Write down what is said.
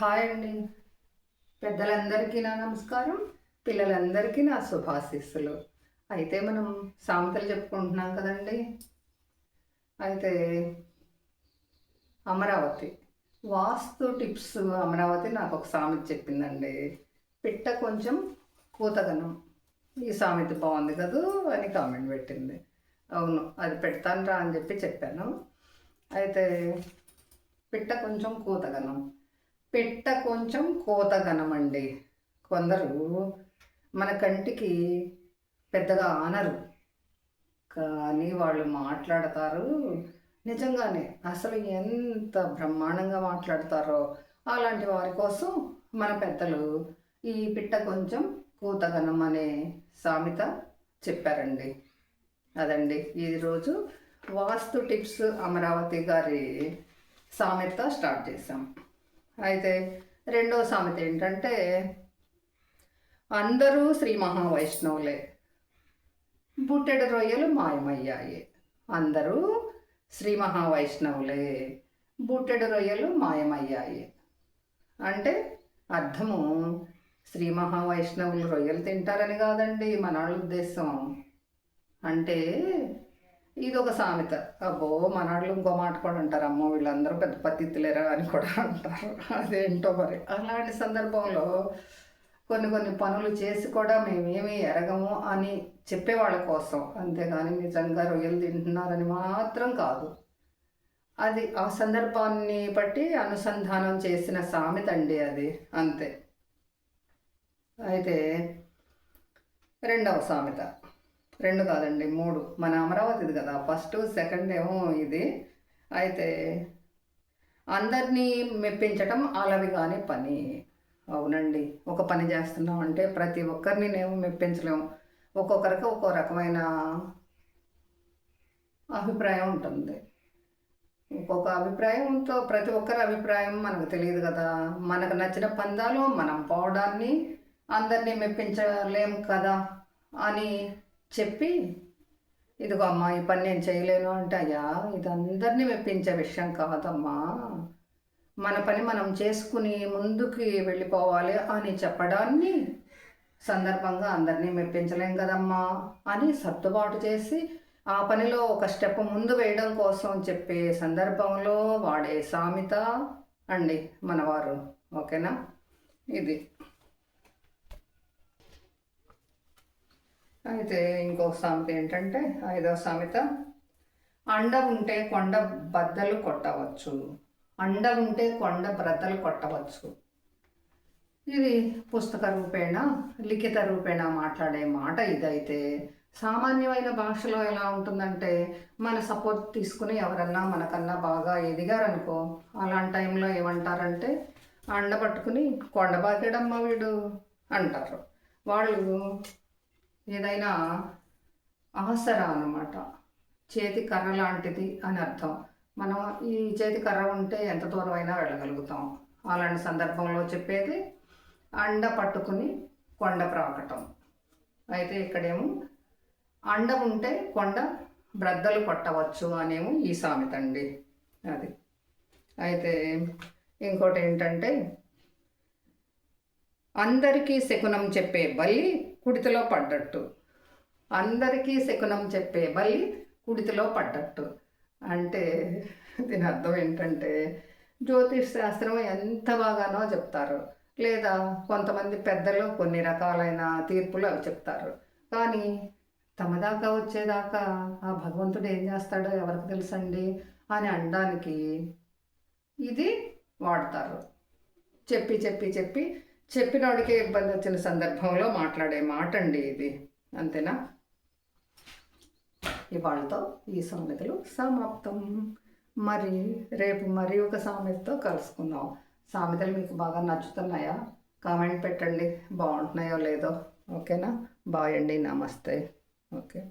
Hi అండి. పెద్దలందరికీ నా నమస్కారం పిల్లలందరికీ నా శుభాశీస్సులు. అయితే మనం సామెతలు చెప్పుకుంటున్నాం కదండి. అయితే అమరావతి. వాస్తు టిప్స్ అమరావతి నాకు ఒక సామెత చెప్పిందండి. పిట్ట కొంచెం కూతగనం ఈ సామెత బాగుంది కదూ అని కామెంట్ పెట్టింది. అవును అది పెడతాను రా అని చెప్పి చెప్పాను. అయితే పిట్ట కొంచెం కూతగనం పిట్ట కొంచెం కోత అండి కొందరు మన కంటికి పెద్దగా ఆనరు కానీ వాళ్ళు మాట్లాడతారు. నిజంగానే అసలు ఎంత బ్రహ్మాండంగా మాట్లాడతారో అలాంటి వారి కోసం మన పెద్దలు ఈ పిట్ట కొంచెం కూతగనం అనే సామెత చెప్పారండి. అదండి. ఈరోజు వాస్తు టిప్స్ అమరావతి గారి సామెత స్టార్ట్ చేసాం అయితే రెండో సామెత ఏంటంటే అందరూ శ్రీ మహావైష్ణవులే. బుట్టెడు రొయ్యలు మాయమయ్యాయి. అందరూ శ్రీ మహావైష్ణవులే. బుట్టెడు రొయ్యలు మాయమయ్యాయి. అంటే అర్థము శ్రీ మహావైష్ణవులు రొయ్యలు తింటారని కాదండి మన ఉద్దేశం. అంటే ఇది ఒక సామెత. అబ్బో మనాళ్ళు ఇంకో మాట కూడా అంటారు. అమ్మో వీళ్ళందరూ పెద్ద పత్తిత్తులేరా అని కూడా అంటారు. అదేంటో మరి. అలాంటి సందర్భంలో కొన్ని కొన్ని పనులు చేసి కూడా మేమేమి ఎరగము అని చెప్పేవాళ్ళ కోసం. అంతేగాని నిజంగా రొయ్యలు తింటున్నారని మాత్రం కాదు. అది ఆ సందర్భాన్ని బట్టి అనుసంధానం చేసిన సామెత అండి అది. అంతే. అయితే రెండవ సామెత. రెండు కాదండి మూడు. మన అమరావతిది కదా ఫస్ట్ సెకండ్ ఏమో ఇది. అయితే అందరినీ మెప్పించటం అలవిగానే పని. అవునండి ఒక పని చేస్తున్నాం అంటే ప్రతి ఒక్కరిని నేను మెప్పించలేము. ఒక్కొక్కరికి ఒక్కో రకమైన అభిప్రాయం ఉంటుంది. ఒక్కొక్క అభిప్రాయంతో ప్రతి ఒక్కరి అభిప్రాయం మనకు తెలియదు కదా. మనకు నచ్చిన పందాలు మనం పోవడాన్ని అందరినీ మెప్పించలేం కదా అని చెప్పి ఇదిగో అమ్మా ఈ పని నేను చేయలేను అంటే అయ్యా ఇది మెప్పించే విషయం కాదమ్మా. మన పని మనం చేసుకుని ముందుకి వెళ్ళిపోవాలి అని చెప్పడాన్ని సందర్భంగా అందరినీ మెప్పించలేం కదమ్మా అని సర్దుబాటు చేసి ఆ పనిలో ఒక స్టెప్ ముందు వేయడం కోసం చెప్పే సందర్భంలో వాడే సామెత అండి మనవారు. ఓకేనా? ఇది. అయితే ఇంకొక సామెత ఏంటంటే ఐదవ సామెత అండ ఉంటే కొండ బద్దలు కొట్టవచ్చు. అండ ఉంటే కొండ బ్రద్దలు కొట్టవచ్చు. ఇది పుస్తక రూపేణ లిఖిత రూపేణ మాట్లాడే మాట ఇదైతే. సామాన్యమైన భాషలో ఎలా ఉంటుందంటే మన సపోర్ట్ తీసుకుని ఎవరన్నా మనకన్నా బాగా ఎదిగారనుకో అలాంటి టైంలో ఏమంటారంటే అండ పట్టుకుని కొండ బాకేడమ్మ వీడు అంటారు. వాళ్ళు ఏదైనా ఆసరా అన్నమాట చేతి కర్ర లాంటిది అని అర్థం. మనం ఈ చేతి కర్ర ఉంటే ఎంత దూరం అయినా వెళ్ళగలుగుతాం. అలాంటి సందర్భంలో చెప్పేది అండ పట్టుకుని కొండ ప్రాకటం అయితే ఇక్కడేమో అండ ఉంటే కొండ బ్రద్దలు కొట్టవచ్చు అనేమో ఈ సామెత అండి అది. అయితే ఇంకోటి ఏంటంటే అందరికీ శకునం చెప్పే బల్లి కుడితిలో పడ్డట్టు. అందరికీ శకునం చెప్పే బల్లి కుడితిలో పడ్డట్టు. అంటే దీని అర్థం ఏంటంటే జ్యోతిష్ శాస్త్రం ఎంత బాగానో చెప్తారు. లేదా కొంతమంది పెద్దలు కొన్ని రకాలైన తీర్పులు అవి చెప్తారు. కానీ తమ దాకా వచ్చేదాకా ఆ భగవంతుడు ఏం చేస్తాడో ఎవరికి తెలుసండి? అని అనడానికి ఇది వాడతారు. చెప్పి చెప్పి చెప్పి చెప్పినోడికే ఇబ్బంది వచ్చిన సందర్భంలో మాట్లాడే మాట అండి ఇది. అంతేనా? ఇవాళతో ఈ సామెతలు సమాప్తం. మరి రేపు మరి ఒక సామెతతో కలుసుకుందాం. సామెతలు మీకు బాగా నచ్చుతున్నాయా? కామెంట్ పెట్టండి. బాగుంటున్నాయో లేదో. ఓకేనా? బాయ్ అండి. నమస్తే. ఓకే.